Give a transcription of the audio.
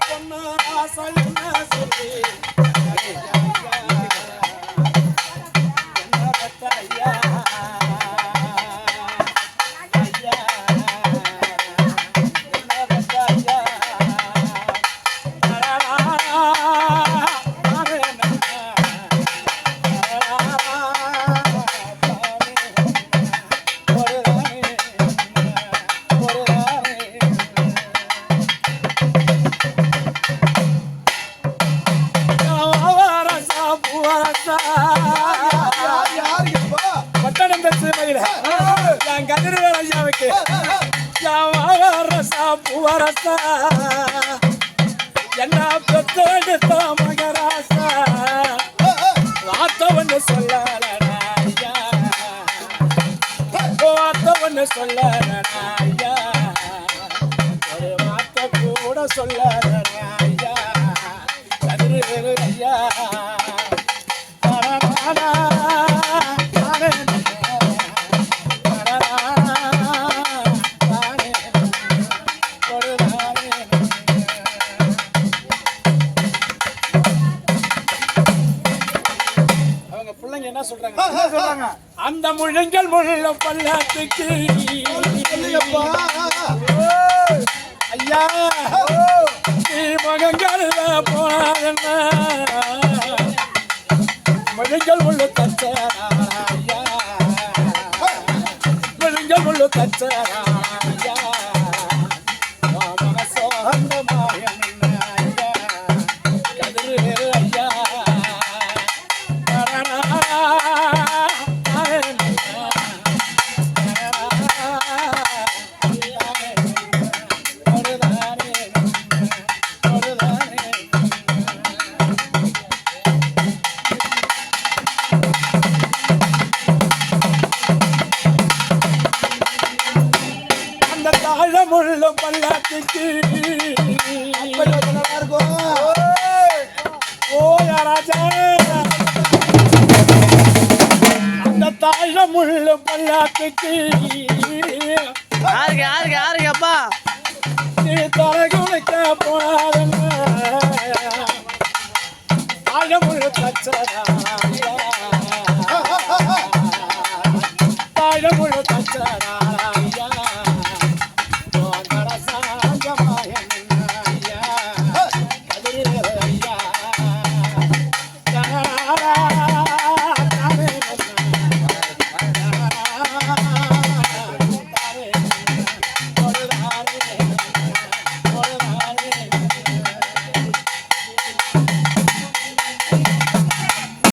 பொண்ணு ஆசை என்ன சொல்லி? என் கதிரவேல் என் ரசா பூவரசா என்ன பெத்தெடுத்த மகராசா ஒரு வார்த்தை கூட என்ன சொல்றாங்க? சொல்றாங்க? அந்த முழங்கள் முள்ள பல்லாத்துக்கு ஐயா நீ மகங்கள் போனாதென்ன முழங்கள் முள்ள தச்சரா ஐயா. முழங்கள் முள்ள தச்சரா ஐயா. தாழமுள்ள பல்லாத்துக்கு இருக்கும் ஓ ராஜா அந்த தாழமுள்ள பல்லாத்துக்கு யாருக்கு யாருக்கு யாருக்கு அப்பா. நீ தரகுலைக்க போனாதல்ல தாழமுள்ள தச்சரா